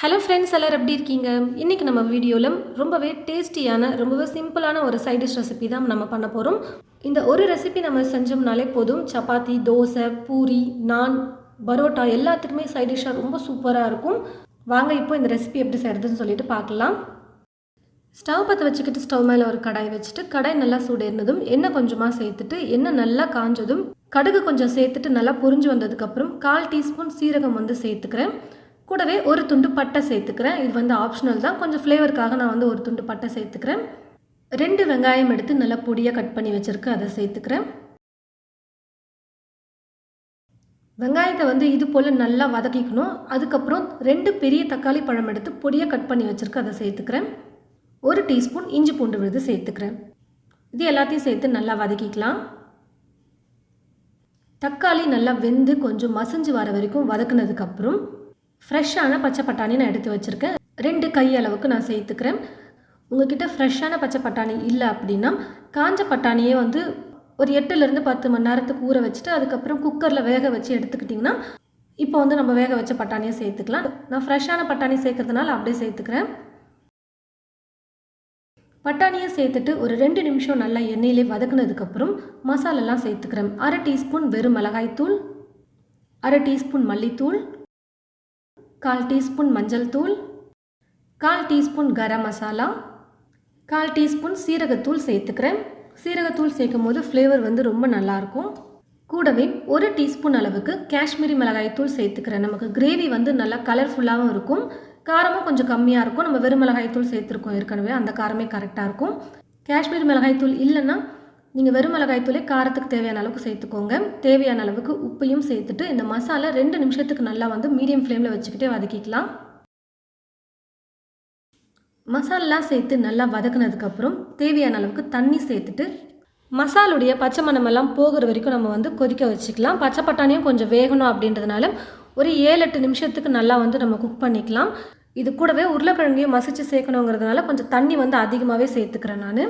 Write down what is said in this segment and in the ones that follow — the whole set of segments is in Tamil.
ஹலோ ஃப்ரெண்ட்ஸ் எல்லோரும் எப்படி இருக்கீங்க? இன்றைக்கி நம்ம வீடியோவில் ரொம்பவே டேஸ்டியான ரொம்பவே சிம்பிளான ஒரு சைட் டிஷ் ரெசிபி தான் நம்ம பண்ண போகிறோம் இந்த ஒரு ரெசிபி நம்ம செஞ்சோம்னாலே போதும். சப்பாத்தி தோசை பூரி நான் பரோட்டா எல்லாத்துக்குமே சைட் டிஷ்ஷாக ரொம்ப சூப்பராக இருக்கும். வாங்க இப்போ இந்த ரெசிபி எப்படி செய்கிறதுன்னு சொல்லிட்டு பார்க்கலாம். ஸ்டவ் பற்ற வச்சுக்கிட்டு ஸ்டவ் மேலே ஒரு கடாய் வச்சுட்டு கடாய் நல்லா சூடேறினதும் எண்ணெய் கொஞ்சமாக சேர்த்துட்டு எண்ணெய் நல்லா காஞ்சதும் கடுகு கொஞ்சம் சேர்த்துட்டு நல்லா பொரிஞ்சு வந்ததுக்கப்புறம் கால் டீஸ்பூன் சீரகம் வந்து சேர்த்துக்கிறேன். கூடவே ஒரு துண்டு பட்டை சேர்த்துக்கிறேன். இது வந்து ஆப்ஷனல் தான். கொஞ்சம் ஃப்ளேவருக்காக நான் வந்து ஒரு துண்டு பட்டை சேர்த்துக்கிறேன். ரெண்டு வெங்காயம் எடுத்து நல்லா பொடியாக கட் பண்ணி வச்சுருக்கேன் அதை சேர்த்துக்கிறேன். வெங்காயத்தை வந்து இது போல் நல்லா வதக்கிக்கணும். அதுக்கப்புறம் ரெண்டு பெரிய தக்காளி பழம் எடுத்து பொடியாக கட் பண்ணி வச்சுருக்கேன் அதை சேர்த்துக்கிறேன். ஒரு டீஸ்பூன் இஞ்சி பூண்டு விழுது சேர்த்துக்கிறேன். இது எல்லாத்தையும் சேர்த்து நல்லா வதக்கிக்கலாம். தக்காளி நல்லா வெந்து கொஞ்சம் மசிஞ்சு வர வரைக்கும் வதக்குனதுக்கப்புறம் ஃப்ரெஷ்ஷான பச்சை பட்டாணி நான் எடுத்து வச்சுருக்கேன். ரெண்டு கை அளவுக்கு நான் சேர்த்துக்கிறேன். உங்ககிட்ட ஃப்ரெஷ்ஷான பச்சை பட்டாணி இல்லை அப்படின்னா காஞ்ச பட்டாணியே வந்து ஒரு எட்டுலேருந்து பத்து மணி நேரத்துக்கு ஊற வச்சுட்டு அதுக்கப்புறம் குக்கரில் வேக வச்சு எடுத்துக்கிட்டிங்கன்னா இப்போ வந்து நம்ம வேக வச்ச பட்டாணியை சேர்த்துக்கலாம். நான் ஃப்ரெஷ்ஷான பட்டாணி சேர்க்கறதுனால அப்படியே சேர்த்துக்கிறேன். பட்டாணியை சேர்த்துட்டு ஒரு ரெண்டு நிமிஷம் நல்லா எண்ணெயிலே வதக்குனதுக்கப்புறம் மசாலெல்லாம் சேர்த்துக்கிறேன். அரை டீஸ்பூன் வெறும் மிளகாய்த்தூள் அரை டீஸ்பூன் மல்லித்தூள் கால் டீஸ்பூன் மஞ்சள் தூள் கால் டீஸ்பூன் கரம் மசாலா கால் டீஸ்பூன் சீரகத்தூள் சேர்த்துக்கிறேன். சீரகத்தூள் சேர்க்கும் போது ஃப்ளேவர் வந்து ரொம்ப நல்லாயிருக்கும். கூடவே ஒரு டீஸ்பூன் அளவுக்கு காஷ்மீரி மிளகாய்த்தூள் சேர்த்துக்கிறேன். நமக்கு கிரேவி வந்து நல்லா கலர்ஃபுல்லாகவும் இருக்கும். காரமும் கொஞ்சம் கம்மியாக இருக்கும். நம்ம வெறும் மிளகாய்த்தூள் சேர்த்துருக்கோம். ஏற்கனவே அந்த காரமே கரெக்டாக இருக்கும். காஷ்மீர் மிளகாய்த்தூள் இல்லைன்னா நீங்கள் வெறும் மிளகாய்த்தூளை காரத்துக்கு தேவையான அளவுக்கு சேர்த்துக்கோங்க. தேவையான அளவுக்கு உப்பையும் சேர்த்துட்டு இந்த மசாலா ரெண்டு நிமிஷத்துக்கு நல்லா வந்து மீடியம் ஃப்ளேமில் வச்சுக்கிட்டே வதக்கிக்கலாம். மசாலெலாம் சேர்த்து நல்லா வதக்குனதுக்கப்புறம் தேவையான அளவுக்கு தண்ணி சேர்த்துட்டு மசாலுடைய பச்சை மணமெல்லாம் போகிற வரைக்கும் நம்ம வந்து கொதிக்க வச்சுக்கலாம். பச்சை பட்டாணியும் கொஞ்சம் வேகணும் அப்படின்றதுனால ஒரு ஏழு எட்டு நிமிஷத்துக்கு நல்லா வந்து நம்ம குக் பண்ணிக்கலாம். இது கூடவே உருளைக்கிழங்கையும் மசிச்சு சேர்க்கணுங்கிறதுனால கொஞ்சம் தண்ணி வந்து அதிகமாகவே சேர்த்துக்கிறேன் நான்.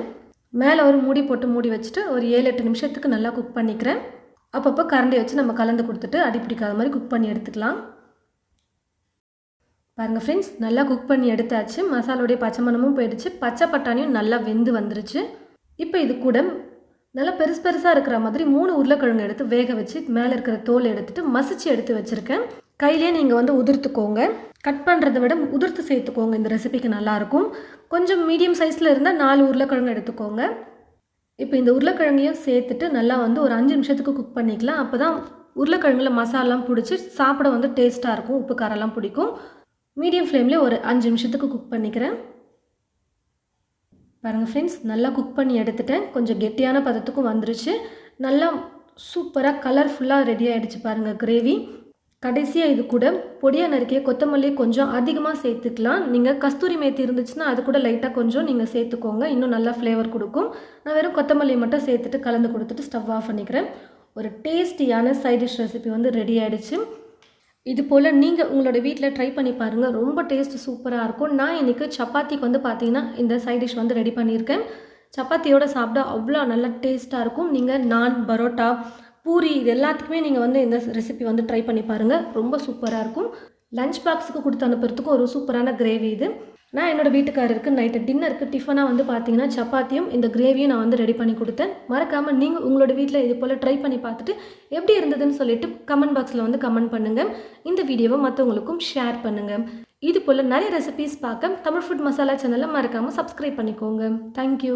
மேலே ஒரு மூடி போட்டு மூடி வச்சுட்டு ஒரு ஏழு எட்டு நிமிஷத்துக்கு நல்லா குக் பண்ணிக்கிறேன். அப்பப்போ கரண்டி வச்சு நம்ம கலந்து கொடுத்துட்டு அடி பிடிக்காத மாதிரி குக் பண்ணி எடுத்துக்கலாம். பாருங்கள் ஃப்ரெண்ட்ஸ் நல்லா குக் பண்ணி எடுத்தாச்சு. மசாலோடைய பச்சை மணமும் போயிடுச்சு. பச்சை பட்டாணியும் நல்லா வெந்து வந்துருச்சு. இப்போ இது கூட நல்லா பெருசு பெருசாக இருக்கிற மாதிரி மூணு உருளைக்கிழங்கு எடுத்து வேக வச்சு மேலே இருக்கிற தோல் எடுத்துட்டு மசிச்சு எடுத்து வச்சுருக்கேன். கையிலே நீங்கள் வந்து உதிர்த்துக்கோங்க. கட் பண்ணுறதை விட உதிர்த்து சேர்த்துக்கோங்க. இந்த ரெசிபிக்கு நல்லாயிருக்கும் கொஞ்சம் மீடியம் சைஸில் இருந்தால் நாலு உருளைக்கிழங்கு எடுத்துக்கோங்க. இப்போ இந்த உருளைக்கிழங்கையும் சேர்த்துட்டு நல்லா வந்து ஒரு அஞ்சு நிமிஷத்துக்கு குக் பண்ணிக்கலாம். அப்போ தான் உருளைக்கிழங்குல மசாலாம் பிடிச்சி சாப்பிட வந்து டேஸ்ட்டாக இருக்கும். உப்பு காரெல்லாம் பிடிக்கும். மீடியம் ஃப்ளேம்லேயே ஒரு அஞ்சு நிமிஷத்துக்கு குக் பண்ணிக்கிறேன். பாருங்கள் ஃப்ரெண்ட்ஸ் நல்லா குக் பண்ணி எடுத்துட்டேன். கொஞ்சம் கெட்டியான பதத்துக்கும் வந்துருச்சு. நல்லா சூப்பராக கலர்ஃபுல்லாக ரெடி ஆகிடுச்சு பாருங்கள் கிரேவி கடைசியாக இது கூட பொடியாக நறுக்கிய கொத்தமல்லி கொஞ்சம் அதிகமாக சேர்த்துக்கலாம். நீங்கள் கஸ்தூரி மேத்தி இருந்துச்சுன்னா அது கூட லைட்டாக கொஞ்சம் நீங்கள் சேர்த்துக்கோங்க. இன்னும் நல்லா ஃப்ளேவர் கொடுக்கும். நான் வெறும் கொத்தமல்லி மட்டும் சேர்த்துட்டு கலந்து கொடுத்துட்டு ஸ்டவ் ஆஃப் பண்ணிக்கிறேன். ஒரு டேஸ்டியான சைட் டிஷ் ரெசிபி வந்து ரெடி ஆகிடுச்சு இது போல் நீங்கள் உங்களோட வீட்டில் ட்ரை பண்ணி பாருங்கள் ரொம்ப டேஸ்ட் சூப்பராக இருக்கும். நான் இன்றைக்கி சப்பாத்திக்கு வந்து பார்த்தீங்கன்னா இந்த சைட் டிஷ் வந்து ரெடி பண்ணியிருக்கேன். சப்பாத்தியோடு சாப்பிட்டா அவ்வளோ நல்லா டேஸ்ட்டாக இருக்கும். நீங்கள் நான் பரோட்டா பூரி இது எல்லாத்துக்குமே நீங்கள் வந்து இந்த ரெசிபி வந்து ட்ரை பண்ணி பாருங்கள் ரொம்ப சூப்பராக இருக்கும். லஞ்ச் பாக்ஸுக்கு கொடுத்து அனுப்புறதுக்கும் ஒரு சூப்பரான கிரேவி இது. நான் என்னோடய வீட்டுக்காரருக்கு நைட்டு டின்னருக்கு டிஃபனாக வந்து பார்த்தீங்கன்னா சப்பாத்தியும் இந்த கிரேவியும் நான் வந்து ரெடி பண்ணி கொடுத்தேன். மறக்காமல் நீங்கள் உங்களோட வீட்டில் இது போல் ட்ரை பண்ணி பார்த்துட்டு எப்படி இருந்ததுன்னு சொல்லிட்டு கமெண்ட் பாக்ஸில் வந்து கமெண்ட் பண்ணுங்கள் இந்த வீடியோவை மற்றவங்களுக்கும் ஷேர் பண்ணுங்கள் இது போல் நிறைய ரெசிபீஸ் பார்க்க தமிழ் ஃபுட் மசாலா சேனலை மறக்காமல் சப்ஸ்கிரைப் பண்ணிக்கோங்க. தேங்க்யூ